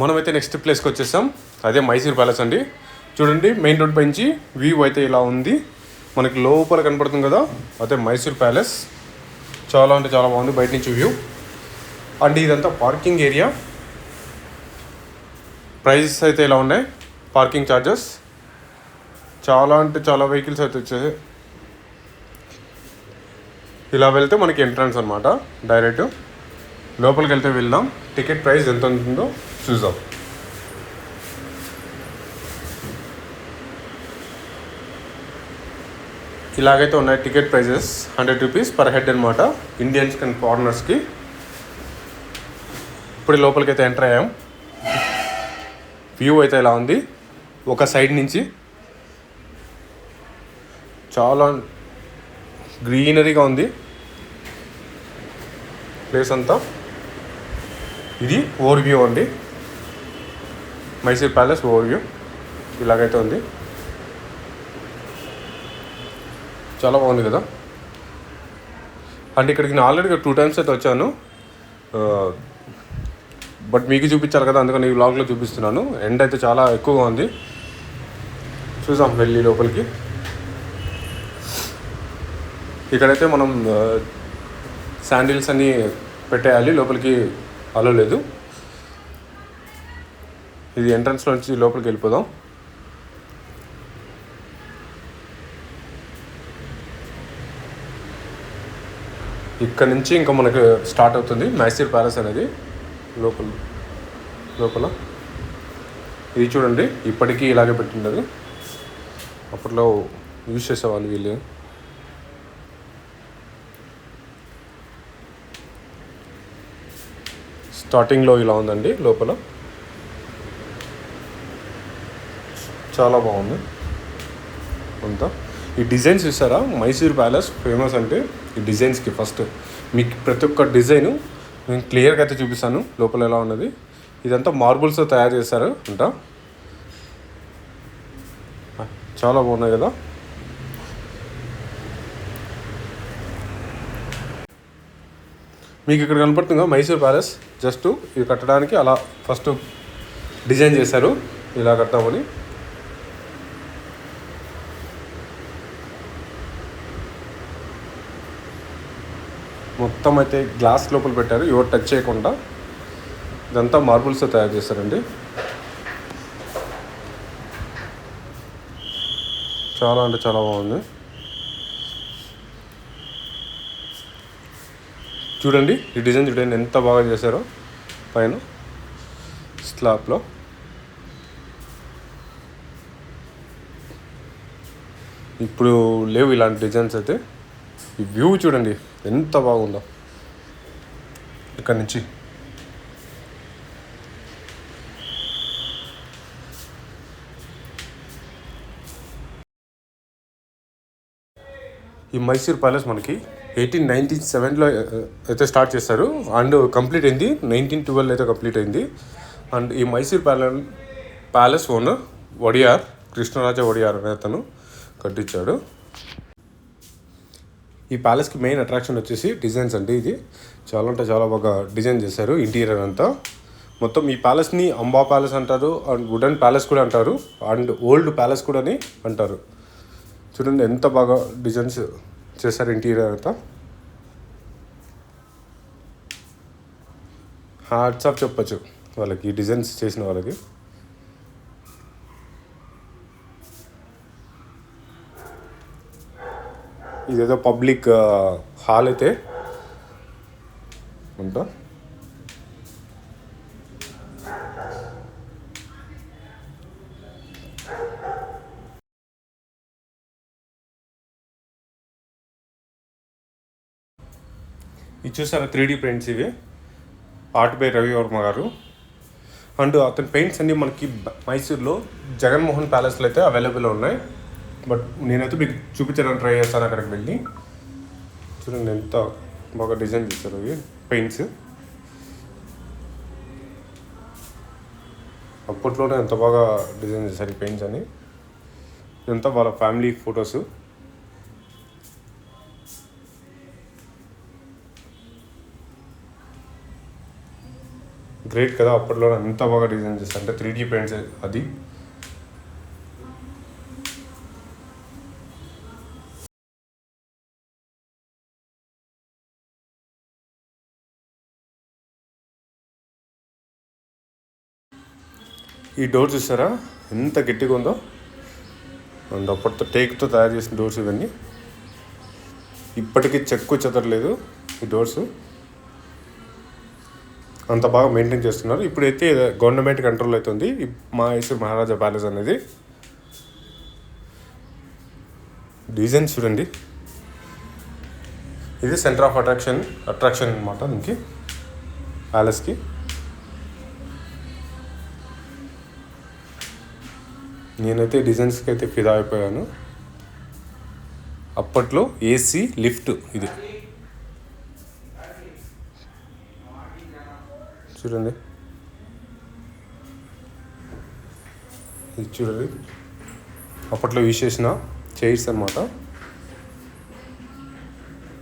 మనమైతే నెక్స్ట్ ప్లేస్కి వచ్చేసాం. అదే మైసూర్ ప్యాలెస్ అండి. చూడండి మెయిన్ రోడ్ పైనుంచి వ్యూ అయితే ఇలా ఉంది. మనకి లోపల కనపడుతుంది కదా అదే మైసూర్ ప్యాలెస్. చాలా అంటే చాలా బాగుంది బయట నుంచి వ్యూ అండ్ ఇదంతా పార్కింగ్ ఏరియా ప్రైజెస్ అయితే ఇలా ఉన్నాయి పార్కింగ్ ఛార్జెస్ చాలా అంటే చాలా వెహికల్స్ అయితే వచ్చాయి. ఇలా వెళ్తే మనకి ఎంట్రన్స్ అనమాట డైరెక్ట్ లోపలికి వెళ్తే వెళ్దాం. టికెట్ ప్రైస్ ఎంత ఉంటుందో. చూద్దాం ఇలాగైతే ఉన్నాయి ticket prices hundred rupees per head అనమాట ఇండియన్స్ అండ్ ఫారినర్స్కి ఇప్పుడు లోపలికి అయితే ఎంటర్ అయ్యాం. వ్యూ అయితే ఇలా ఉంది? ఒక సైడ్ నుంచి చాలా గ్రీనరీగా ఉంది. ప్లేస్ అంతా. ఇది ఓవర్ వ్యూ అండి. మైసూర్ ప్యాలెస్ ఓవర్ వ్యూ ఇలాగైతే ఉంది. చాలా బాగుంది కదా? అంటే ఇక్కడికి నేను ఆల్రెడీ టూ టైమ్స్ అయితే వచ్చాను. బట్ మీకు చూపించాలి కదా అందుకని ఈ వ్లాగ్లో చూపిస్తున్నాను. ఎండ్ అయితే చాలా ఎక్కువగా ఉంది. చూసాం వెళ్ళి లోపలికి. ఇక్కడైతే మనం శాండిల్స్ అన్నీ పెట్టేయాలి లోపలికి అలలేదు లేదు ఇది ఎంట్రన్స్లో నుంచి లోపలికి వెళ్ళిపోదాం. ఇక్కడ నుంచి ఇంకా మనకు స్టార్ట్ అవుతుంది మైసూర్ ప్యాలెస్ అనేది. లోపల లోపల. ఇది చూడండి ఇప్పటికీ ఇలాగే పెట్టిండదు. అప్పట్లో యూజ్ చేసేవాళ్ళు వీళ్ళు. స్టార్టింగ్లో ఇలా ఉందండి లోపల. చాలా బాగుంది. అంతా. ఈ డిజైన్స్ చూసారా? మైసూర్ ప్యాలెస్ ఫేమస్ అంటే ఈ డిజైన్స్కి ఫస్ట్. మీకు ప్రతి ఒక్క డిజైను నేను క్లియర్గా అయితే చూపిస్తాను లోపల ఎలా ఉన్నది. ఇదంతా మార్బుల్స్తో తయారు చేశారు అంట. చాలా బాగున్నాయి కదా. మీకు ఇక్కడ కనపడుతుందా మైసూర్ ప్యాలెస్. జస్ట్ ఇది కట్టడానికి అలా ఫస్ట్ డిజైన్ చేశారు. ఇలా కట్టామని మొత్తం అయితే గ్లాస్ లోపల పెట్టారు. ఎవరు టచ్ చేయకుండా ఇదంతా మార్బుల్స్తో తయారు చేశారండి. చాలా అంటే చాలా బాగుంది. చూడండి ఈ డిజైన్ చూడండి ఎంత బాగా చేశారో పైన స్లాబ్లో ఇప్పుడు లేవు ఇలాంటి డిజైన్స్ అయితే. ఈ వ్యూ చూడండి. ఎంత బాగుందో. ఇక్కడ నుంచి. ఈ మైసూర్ ప్యాలెస్ మనకి ఎయిటీన్ నైన్టీన్ సెవెన్లో అయితే స్టార్ట్ చేశారు అండ్ కంప్లీట్ అయింది. నైన్టీన్ ట్వెల్వ్ అయితే కంప్లీట్ అయింది. అండ్ ఈ Mysore palace palace owner Wadiyar Krishnaraja Wadiyar అనే అతను కట్టించాడు. ఈ ప్యాలెస్కి మెయిన్ అట్రాక్షన్ వచ్చేసి డిజైన్స్ అండి ఇది. చాలా అంటే చాలా బాగా డిజైన్ చేశారు ఇంటీరియర్ అంతా. మొత్తం ఈ ప్యాలెస్ని అంబా ప్యాలెస్ అంటారు అండ్ వుడెన్ ప్యాలెస్ కూడా అంటారు అండ్ ఓల్డ్ ప్యాలెస్ కూడా అని అంటారు. చూడండి ఎంత బాగా డిజైన్స్ చేశారు ఇంటీరియర్ అంతా. హార్ట్స్ ఆఫ్ చెప్పచ్చు వాళ్ళకి ఈ డిజైన్స్ చేసిన వాళ్ళకి. ఇదేదో పబ్లిక్ హాల్ అయితే. ఉంటా ఇది చూసారా త్రీ డీ పెయింట్స్ ఇవి? ఆర్ట్ బై రవి వర్మ గారు. అండ్ అతని పెయింట్స్ అన్నీ మనకి మైసూర్లో జగన్మోహన్ ప్యాలెస్లో అయితే అవైలబుల్ ఉన్నాయి. బట్ నేనైతే మీకు చూపించడానికి ట్రై చేస్తాను అక్కడికి వెళ్ళి. చూడండి ఎంత బాగా డిజైన్ చేస్తారు ఇవి పెయింట్స్. అప్పట్లోనే ఎంత బాగా డిజైన్ చేశారు ఈ పెయింట్స్ అని. ఇదంతా వాళ్ళ ఫ్యామిలీ ఫొటోస్. గ్రేట్ కదా అప్పట్లో ఎంత బాగా డిజైన్ చేస్తారు అంటే త్రీ డీ పెయింట్స్ అది. ఈ డోర్ చూసారా? ఎంత గట్టిగా ఉందో. అండ్ అప్పటితో టేక్తో తయారు చేసిన డోర్స్ ఇవన్నీ. ఇప్పటికీ చెక్కు చెదరలేదు ఈ డోర్స్. అంత బాగా మెయింటైన్ చేస్తున్నారు. ఇప్పుడైతే గవర్నమెంట్ కంట్రోల్ అవుతుంది. మా మైసూర్ మహారాజా ప్యాలెస్ అనేది. డిజైన్ చూడండి. ఇది సెంటర్ ఆఫ్ అట్రాక్షన్ అట్రాక్షన్ అనమాట దీనికి. ప్యాలెస్కి. నేనైతే డిజైన్స్కి అయితే ఫిదా అయిపోయాను. అప్పట్లో ఏసీ లిఫ్ట్ ఇది. చూడండి. ఇది చూడండి. అప్పట్లో యూజ్ చేసిన చైర్స్ అనమాట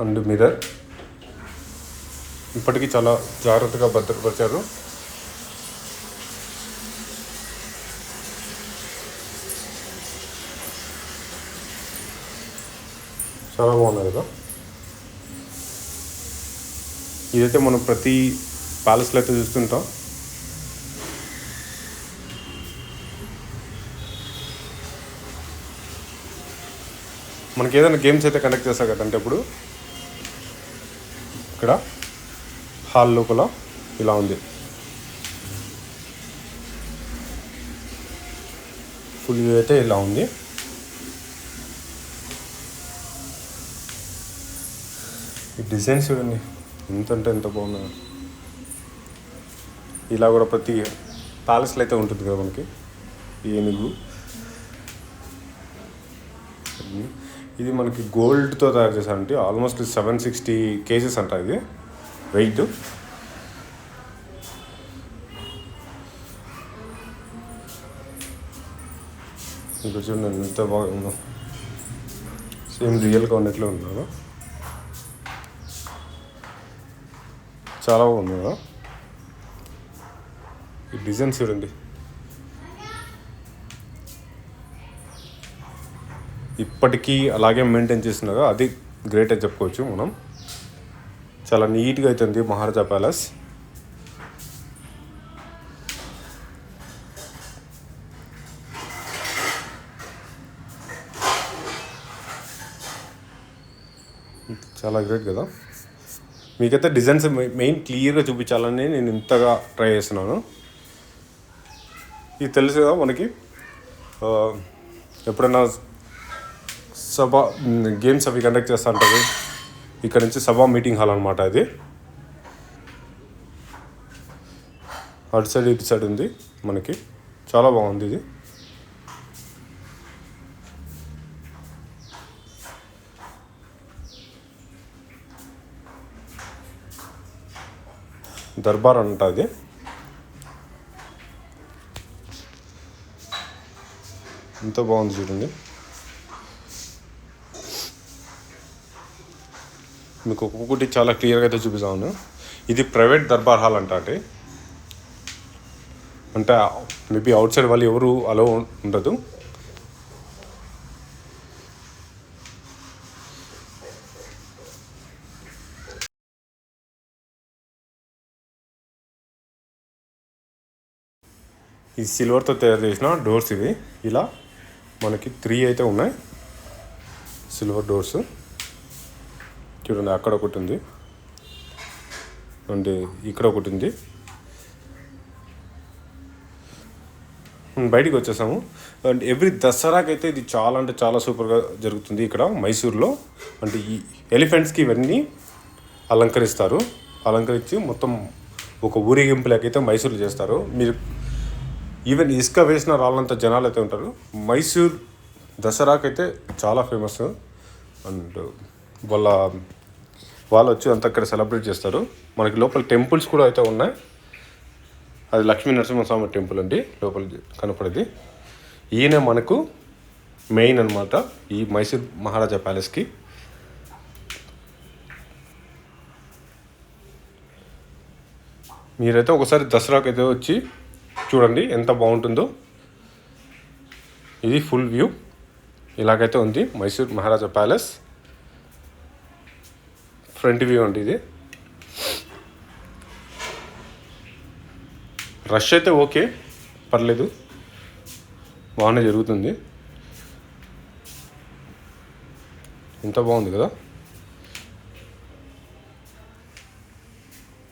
అండ్ మిర్రర్. ఇప్పటికీ చాలా జాగ్రత్తగా భద్రపరిచారు. చాలా బాగున్నాయి కదా. ఇదైతే మనం ప్రతి ప్యాలెస్లో అయితే చూస్తుంటాం. మనకి ఏదైనా గేమ్స్ అయితే కండక్ట్ చేస్తారు కదంటే ఇప్పుడు ఇక్కడ హాల్ లోపల ఇలా ఉంది. ఫుల్ వ్యూ అయితే ఇలా ఉంది. ఈ డిజైన్స్ చూడండి. ఎంత అంటే ఎంత బాగున్నాయి ఇలా కూడా ప్రతి ప్యాలెస్లో అయితే ఉంటుంది కదా మనకి. ఏనుగు. ఇది మనకి గోల్డ్తో తయారు చేశారంటే ఆల్మోస్ట్ సెవెన్ సిక్స్టీ కేజెస్ అంట ఇది. వెయిట్ ఇంకా చూడండి ఎంత బాగుందో. సేమ్ రియల్గా ఉన్నట్లే ఉన్నాను చాలా బాగుంది కదా? ఈ డిజైన్ చూడండి. ఇప్పటికీ అలాగే మెయింటైన్ చేస్తున్నారు అది గ్రేట్ అని చెప్పుకోవచ్చు మనం. చాలా నీట్గా అవుతుంది మహారాజా ప్యాలెస్. చాలా గ్రేట్ కదా? మీకైతే డిజైన్స్ మెయిన్ క్లియర్గా చూపించాలని నేను ఇంతగా ట్రై చేస్తున్నాను. ఇది తెలుసు కదా మనకి ఎప్పుడైనా సభ గేమ్స్ అవి కండక్ట్ చేస్తూ ఉంటుంది. ఇక్కడ నుంచి సభా మీటింగ్ హాల్ అనమాట ఇది అటు సైడ్ ఇటు సైడ్ ఉంది మనకి. చాలా బాగుంది ఇది. దర్బార్ అంట అది ఎంత బాగుంది చూడండి. మీకు ఒక్కొక్కటి చాలా క్లియర్గా అయితే చూపిస్తాను. ఇది ప్రైవేట్ దర్బార్ హాల్ అంట అంటే అంటే మేబీ అవుట్ సైడ్ వాళ్ళు ఎవరు అలో ఉండదు. ఈ సిల్వర్తో తయారు చేసిన డోర్స్ ఇవి. ఇలా మనకి త్రీ అయితే ఉన్నాయి. సిల్వర్ డోర్స్ చూడండి అక్కడ ఒకటి ఉంది. అండ్ ఇక్కడ ఒకటి ఉంది. బయటికి వచ్చేసాము. అండ్ ఎవ్రీ దసరాకి అయితే ఇది చాలా అంటే చాలా సూపర్గా జరుగుతుంది ఇక్కడ మైసూర్లో. అంటే ఈ ఎలిఫెంట్స్కి ఇవన్నీ అలంకరిస్తారు. అలంకరించి మొత్తం ఒక ఊరేగింపులకైతే మైసూర్లో చేస్తారు. మీరు ఈవెన్ ఇసుక వేసిన రాళ్ళంత జనాలు అయితే ఉంటారు. మైసూర్ దసరాకైతే చాలా ఫేమస్ అండ్ వాళ్ళ వాళ్ళు వచ్చి అంత అక్కడ సెలబ్రేట్ చేస్తారు. మనకి లోపల టెంపుల్స్ కూడా అయితే ఉన్నాయి. అది లక్ష్మీ నరసింహస్వామి టెంపుల్ అండి. లోపల కనపడేది. ఈయన మనకు మెయిన్ అన్నమాట ఈ మైసూర్ మహారాజా ప్యాలెస్కి మీరైతే ఒకసారి దసరాకి అయితే వచ్చి చూడండి ఎంత బాగుంటుందో. ఇది ఫుల్ వ్యూ ఇలాగైతే ఉంది. Mysore Maharaja palace front view అండి ఇది. రష్ అయితే ఓకే. పర్లేదు. బాగానే జరుగుతుంది. ఎంత బాగుంది కదా.